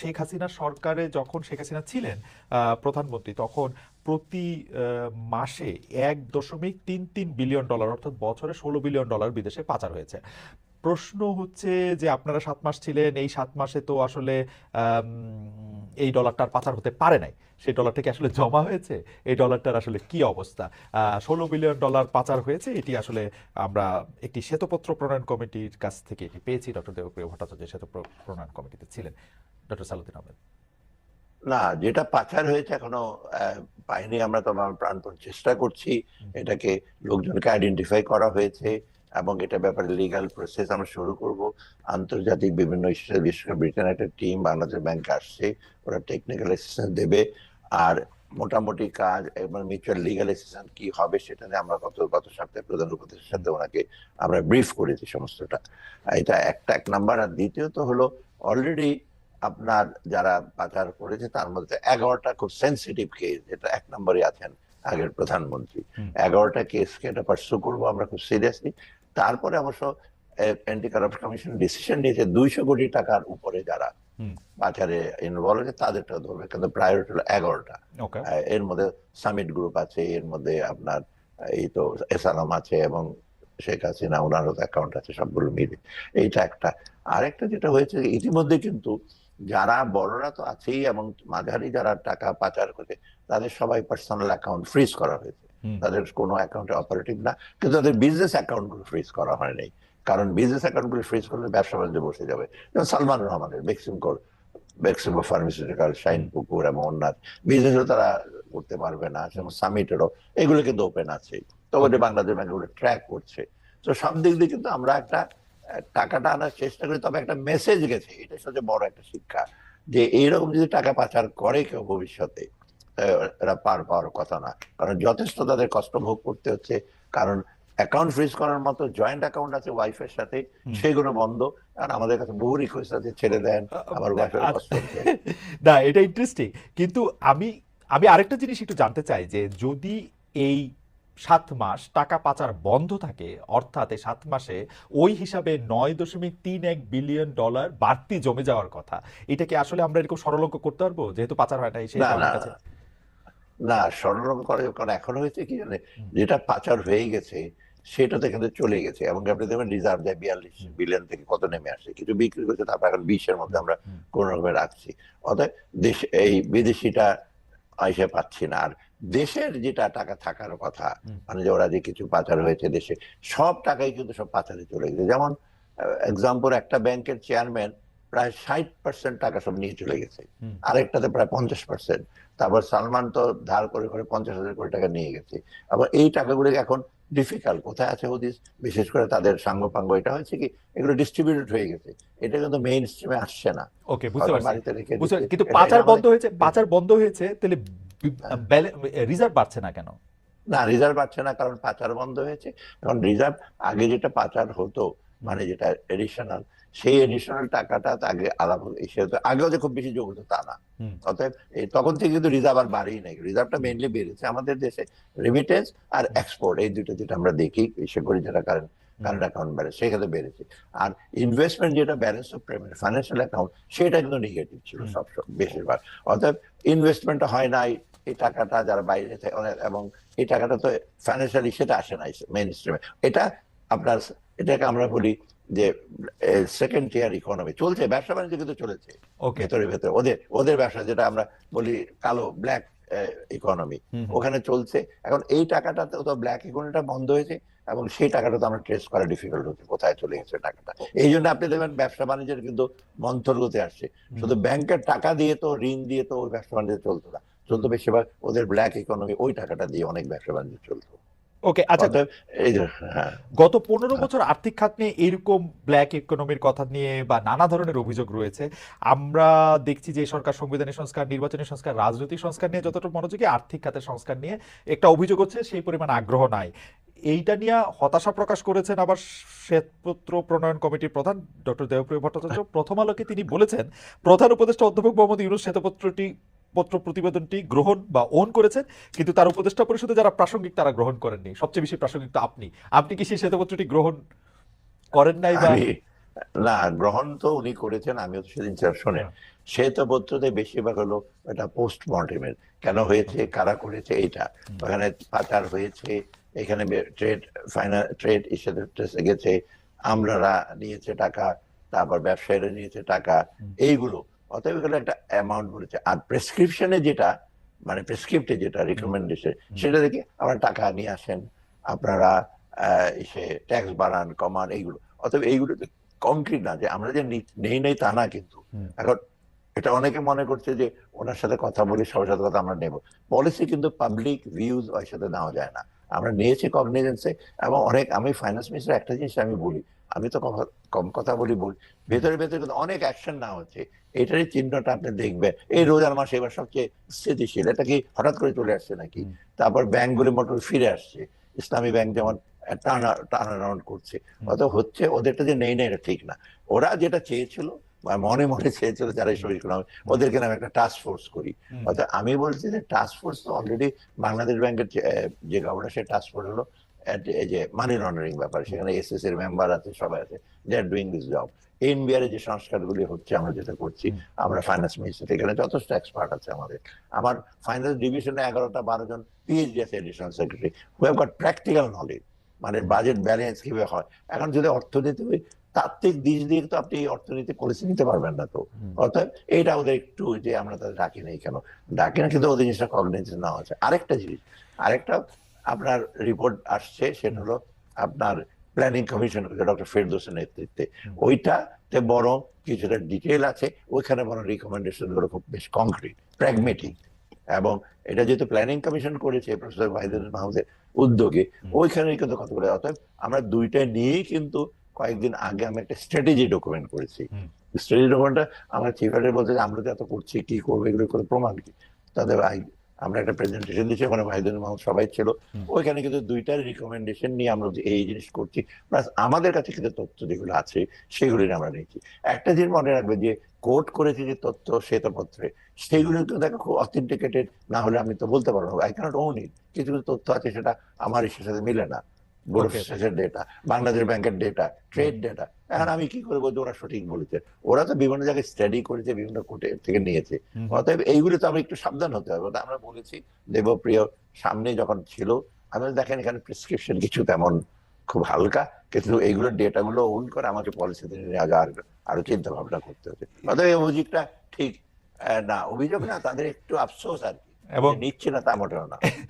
শেখ হাসিনা সরকারে যখন শেখ হাসিনা ছিলেন প্রধানমন্ত্রী, তখন প্রতি মাসে এক দশমিক তিন তিন বিলিয়ন ডলার, অর্থাৎ বছরে ষোলো বিলিয়ন ডলার বিদেশে পাচার হয়েছে। প্রশ্ন হচ্ছে যে আপনারা সাত মাস ছিলেন, এই সাত মাসে তো আসলে এই ডলারটার পাচার হতে পারে নাই। সেই ডলারটা কি আসলে জমা হয়েছে, এই ডলারটার আসলে কি অবস্থা? ষোলো বিলিয়ন ডলার পাচার হয়েছে, এটি আসলে আমরা একটি শ্বেতপত্র প্রণয়ন কমিটির কাছ থেকে এটি পেয়েছি, ডক্টর দেবপ্রিয় ভট্টাচার্য শ্বেত প্রণয়ন কমিটিতে ছিলেন। ডক্টর সালুদ্দিন আহমেদ। না যেটা পাচার হয়েছে এখনও পাইনি আমরা তো প্রাণপণ চেষ্টা করছি এটাকে লোকজনকে আইডেন্টিফাই করা হয়েছে এবং এটা ব্যাপারে লিগ্যাল প্রসেস আমরা শুরু করব। আন্তর্জাতিক বিভিন্ন ইস্যুতে বিশেষ করে ব্রিটেন একটা টিম বাংলাদেশ ব্যাংকে আসছে ওরা টেকনিক্যাল অ্যাসিস্ট্যান্স দেবে। আর মোটামুটি কাজ এবং মিউচুয়াল লিগ্যাল অ্যাসিস্ট্যান্স কি হবে সেটা নিয়ে আমরা গত গত সপ্তাহে প্রধান উপদেশের সাথে ওনাকে আমরা ব্রিফ করেছি সমস্তটা। এটা একটা এক নাম্বার আর দ্বিতীয়ত হলো অলরেডি আপনার যারা পাচার করেছে তার মধ্যে এগারোটা খুব সেন্সিটিভ কেস যেটা এক নম্বরে আছেন আগের প্রধানমন্ত্রী। এগারোটা কেসকে এটা পার্সু করব আমরা খুব সিরিয়াসলি তারপরে অবশ্য অ্যান্টি কারাপশন কমিশন ডিসিশন নিয়েছে দুইশো কোটি টাকার উপরে যারা। পাচারে ইনভলভ হয়েছে তাদেরটা ধরবে কিন্তু প্রায়োরিটি হলো এগারোটা। ওকে এর মধ্যে সামিট গ্রুপ আছে এর মধ্যে আপনার এই তো এসালাম আছে এবং শেখ হাসিনা ওনারও অ্যাকাউন্ট আছে সবগুলো মিলে। এইটা একটা। আরেকটা যেটা হয়েছে ইতিমধ্যে কিন্তু যারা বড়রা তো আছেই এবং মাঝারি যারা টাকা পাচার করে তাদের সবাই পার্সোনাল অ্যাকাউন্ট ফ্রিজ করা হয়েছে। তাদের কোনো অ্যাকাউন্টে অপারেটিভ না কিন্তু তাদের বিজনেস অ্যাকাউন্টগুলো ফ্রিজ করা হয়নি কারণ বিজনেস অ্যাকাউন্টগুলো ফ্রিজ করলে ব্যবসা বাণিজ্য বসে যাবে। যেমন সালমান রহমানের বেক্সিমকোর বেক্সিমো ফার্মাসিউটিক্যাল শাইন পুকুর এবং অন্যান্য। বিজনেসও তারা করতে পারবে না যেমন সামিটেরও এগুলো কিন্তু ওপেন আছে তো ওটা বাংলাদেশ ব্যাংক ওগুলো ট্র্যাক করছে। তো সব দিক দিয়ে কিন্তু আমরা একটা টাকাটা আনার চেষ্টা করি তবে একটা মেসেজ গেছে এটা সবচেয়ে বড় একটা শিক্ষা যে এইরকম যদি টাকা পাচার করে কেউ ভবিষ্যতে এরা পার পাওয়ার কথা না। কারণ যথেষ্ট তাদের কষ্ট ভোগ করতে হচ্ছে কারণ অ্যাকাউন্ট ফ্রিজ করার মতো জয়েন্ট অ্যাকাউন্ট আছে ওয়াইফের সাথে সেগুলো বন্ধ। কারণ আমাদের কাছে বহু রিকোয়েস্ট আছে ছেড়ে দেন আমার ওয়াইফের। কষ্ট না এটা ইন্টারেস্টিং কিন্তু আমি আমি আরেকটা জিনিস একটু জানতে চাই যে যদি এই সাত মাস টাকা পাচার বন্ধ থাকে অর্থাৎ এই সাত মাসে ওই হিসাবে নয় দশমিক তিন এক বিলিয়ন ডলার বাড়তি জমে যাওয়ার কথা। এটা কি আসলে আমরা এরকম সরলঙ্ক করতে পারব? যেহেতু পাচার হয় না সেই না কাছে। না করে কারণ এখন হয়েছে কি জানে যেটা পাচার হয়ে গেছে সেটা সেটাতে কিন্তু চলে গেছে। এবং আপনি দেখবেন রিজার্ভ দেয় বিয়াল্লিশ বিলিয়ন থেকে কত নেমে আসে কিছু বিক্রি করছে তারপর এখন বিশের মধ্যে আমরা। কোন রকমে রাখছি। অর্থাৎ দেশ এই বিদেশিটা এসে পাচ্ছি না। আর দেশের যেটা টাকা থাকার কথা মানে যে ওরা যে কিছু পাচার হয়েছে দেশে সব টাকাই কিন্তু সব পাচারে চলে গেছে। যেমন এক্সাম্পল একটা ব্যাংকের চেয়ারম্যান প্রায় ষাট পার্সেন্ট টাকা সব নিয়ে চলে গেছে। আরেকটাতে প্রায় পঞ্চাশ পার্সেন্ট তারপর সালমান তো ধার করে করে পঞ্চাশ হাজার কোটি টাকা নিয়ে গেছে। আবার এই টাকাগুলোকে এখন ডিফিকাল্ট কোথায় আছে হদিস? বিশেষ করে তাদের সাঙ্গপাঙ্গ এটা হয়েছে কি? এগুলো ডিস্ট্রিবিউটেড হয়ে গেছে। এটা কিন্তু মেইন স্ট্রিমে আসছে না। ওকে বুঝতে পারছি। বাড়িতে বুঝতে পারছি। কিন্তু পাচার বন্ধ হয়েছে পাচার বন্ধ হয়েছে তাহলে রিজার্ভ বাড়ছে না কেন? না রিজার্ভ বাড়ছে না কারণ পাচার বন্ধ হয়েছে। কারণ রিজার্ভ আগে যেটা পাচার হতো মানে যেটা এডিশনাল সেই এডিশনাল টাকাটা আগে আলাদা সেহেতু আগেও যে খুব বেশি যোগ হতো তা না। অতএব তখন থেকে কিন্তু রিজার্ভ আর বাড়েই নাই। রিজার্ভটা মেইনলি বেড়েছে আমাদের দেশে রেমিটেন্স আর এক্সপোর্ট এই দুটো যেটা আমরা দেখি বিশেষ করে যেটা কারেন্ট কারেন্ট অ্যাকাউন্ট ব্যালেন্স সেখানে বেড়েছে। আর ইনভেস্টমেন্ট যেটা balance of payment financial account সেটা কিন্তু নেগেটিভ ছিল। সব বেশিরভাগ। অতএব ইনভেস্টমেন্ট হয় নাই এই টাকাটা যারা বাইরে থেকে এবং এই টাকাটা তো ফাইন্যান্সিয়ালি সেটা আসে না মেইন স্ট্রিমে এটা আপনার এটাকে আমরা বলি যে সেকেন্ড টিয়ার ইকোনমি চলছে ব্যবসা বাণিজ্য কিন্তু চলেছে। ভেতরে ভেতরে। ওদের ওদের ব্যবসা যেটা আমরা বলি কালো ব্ল্যাক ইকোনমি ওখানে চলছে। এখন এই টাকাটাতে তো ব্ল্যাক ইকোনমিটা বন্ধ হয়েছে এবং সেই টাকাটা তো আমরা ট্রেস করা ডিফিকাল্ট হচ্ছে কোথায় চলে গেছে টাকাটা। এই জন্য আপনি দেখবেন ব্যবসা বাণিজ্যের কিন্তু মন্থর গতি আসছে শুধু ব্যাংকের টাকা দিয়ে তো ঋণ দিয়ে তো ওই ব্যবসা বাণিজ্য চলতো না। চলতো বেশিরভাগ ওদের ব্ল্যাক ইকোনমি ওই টাকাটা দিয়ে অনেক ব্যবসা বাণিজ্য চলতো। ওকে আচ্ছা এই যে হ্যাঁ। গত পনেরো বছর আর্থিক খাত নিয়ে এরকম ব্ল্যাক ইকোনমির কথা নিয়ে বা নানা ধরনের অভিযোগ রয়েছে আমরা দেখছি যে সরকার সংবিধানের সংস্কার নির্বাচনী সংস্কার রাজনৈতিক সংস্কার নিয়ে যতটা মনোযোগী আর্থিক খাতের সংস্কার নিয়ে একটা অভিযোগ হচ্ছে সেই পরিমাণ আগ্রহ নাই। এইটা নিয়ে হতাশা প্রকাশ করেছেন আবার শ্বেতপত্র প্রণয়ন কমিটির প্রধান ডক্টর দেবপ্রিয় ভট্টাচার্য। প্রথম আলোকে তিনি বলেছেন প্রধান উপদেষ্টা অধ্যাপক মোহাম্মদ ইউনুস শ্বেতপত্রটি পত্র প্রতিবেদনটি গ্রহণ বা ওন করেছেন কিন্তু তার উপদেষ্টা পরিষদে যারা প্রাসঙ্গিক তারা গ্রহণ করেননি। সবচেয়ে বেশি প্রাসঙ্গিক তো আপনি। আপনি কি সেই শ্বেতপত্রটি গ্রহণ করেন নাই বা না গ্রহণ তো উনি করেছেন আমিও তো সেদিন স্যার শোনেন। শ্বেতপত্রতে বেশিরভাগ হলো এটা পোস্টমর্টেমের। কেন হয়েছে কারা করেছে এইটা ওখানে পাচার হয়েছে এখানে ট্রেড ফাইনাল ট্রেড ইস্যুতে গেছে আমরারা নিয়েছে টাকা তারপর ব্যবসায়ীরা নিয়েছে টাকা এইগুলো। অতএব এগুলো একটা অ্যামাউন্ট বলেছে। আর প্রেসক্রিপশনে যেটা মানে প্রেসক্রিপ্টে যেটা রিকমেন্ডেশন সেটা দেখে আমরা টাকা নিয়ে আসেন আপনারা ট্যাক্স বাড়ান কমান এইগুলো। অতএব এইগুলো কংক্রিট না যে আমরা যে নেই নেই তা না কিন্তু। এখন এটা অনেকে মনে করছে যে ওনার সাথে কথা বলি সবার সাথে কথা আমরা নেব। পলিসি কিন্তু পাবলিক ভিউজ ওর সাথে নেওয়া যায় না। আমরা নিয়েছি কগনিজেন্সে এবং অনেক আমি ফাইন্যান্স মিনিস্টার একটা জিনিস আমি বলি আমি তো কম কথা বলি বলি ভেতরে ভেতরে কিন্তু অনেক অ্যাকশন নেওয়া হচ্ছে। এটারই চিহ্নটা আপনি দেখবেন। এই রোজার মাসে এবার সবচেয়ে স্থিতিশীল। এটা কি হঠাৎ করে চলে আসছে নাকি? তারপর ব্যাংকগুলো মোটর ফিরে আসছে। ইসলামী ব্যাংক যেমন টার্ন টার্ন অ্যারাউন্ড করছে। অত হচ্ছে ওদেরটা যে নেই না এটা ঠিক না। ওরা যেটা চেয়েছিল মনে মনে চেয়েছিল যারা শরীর করলাম ওদেরকে আমি একটা টাস্ক ফোর্স করি। অর্থাৎ আমি বলছি যে টাস্ক ফোর্স তো অলরেডি বাংলাদেশ ব্যাংকের যে, গভর্নর সে টাস্ক ফোর্স হলো। যে মানি লন্ডারিং ব্যাপার সেখানে মেম্বার আছে সবাই আছে they are doing this job NBR যে সংস্কারগুলি হচ্ছে আমরা যেটা করছি আমরা ফাইন্যান্স মিনিস্টার এখানে যথেষ্ট এক্সপার্ট আছে আমাদের। আমার ফাইন্যান্স ডিভিশনে এগারোটা বারো জন পিএইচডি আছে additional secretary who have got practical knowledge মানে বাজেট ব্যালেন্স কীভাবে হয়। এখন যদি অর্থনীতি তাত্ত্বিক দিক দিয়ে তো আপনি অর্থনীতি পলিসি নিতে পারবেন না তো। অর্থাৎ এইটা ওদের একটু যে আমরা তাদের ডাকি নেই কেন? ডাকি না কিন্তু ওদের জিনিসটা কগনিজেন্স নেওয়া হচ্ছে আরেকটা জিনিস আরেকটা আপনার রিপোর্ট আসছে সেটা হলো আপনার প্ল্যানিং কমিশন ডক্টর ফেরদোসের নেতৃত্বে। ওইটাতে বরং কিছুটা ডিটেল আছে ওইখানে বড় রিকমেন্ডেশনগুলো খুব বেশ কংক্রিট প্র্যাগমেটিক এবং এটা যেহেতু প্ল্যানিং কমিশন করেছে প্রফেসর ভাইদুল মাহমুদের উদ্যোগে। ওইখানে কিন্তু কতগুলো অতএব আমরা দুইটা নিয়েই কিন্তু কয়েকদিন আগে আমি একটা স্ট্র্যাটেজি ডকুমেন্ট করেছি। স্ট্র্যাটেজি ডকুমেন্টটা আমার চিফ বলতে আমরা তো এত করছি কি করব এগুলো করে প্রমাণ কি তাদের আই- আমরা একটা প্রেজেন্টেশন দিয়েছি ওখানে ভাইদুল মাহমুদ সবাই ছিল। ওইখানে কিন্তু দুইটার রিকমেন্ডেশন নিয়ে আমরা এই জিনিস করছি প্লাস আমাদের কাছে কিন্তু তথ্য যেগুলো আছে সেগুলি আমরা নিয়েছি। একটা জিনিস মনে রাখবে যে কোর্ট করেছে যে তথ্য শ্বেতপত্রে সেগুলো কিন্তু দেখো খুব অথেন্টিকেটেড না হলে আমি তো বলতে পারব আই ক্যানট ওন ইট কিছু কিছু তথ্য আছে সেটা আমার ইসের সাথে মিলে না। বোর্ড ডেটা বাংলাদেশ ব্যাংকের ডেটা ট্রেড ডেটা এখন আমি কি করে বলছি ওরা সঠিক বলেছে? ওরা তো বিভিন্ন জায়গায় স্টাডি করেছে বিভিন্ন কোর্টে থেকে নিয়েছে। অতএব এইগুলো তো আমরা একটু সাবধান হতে হবে। আমরা বলেছি দেবপ্রিয় সামনে যখন ছিল আমি দেখেন এখানে প্রেসক্রিপশন কিছু তেমন খুব হালকা কিন্তু এইগুলো ডেটাগুলো ওন করে আমাকে পলিসিতে নিয়ে আগে আর আরও চিন্তা ভাবনা করতে হচ্ছে। অতএব এই অভিযোগটা ঠিক না অভিযোগ না তাদের একটু আফসোস আর কি। এবং নিচ্ছে না তা মোটেও না।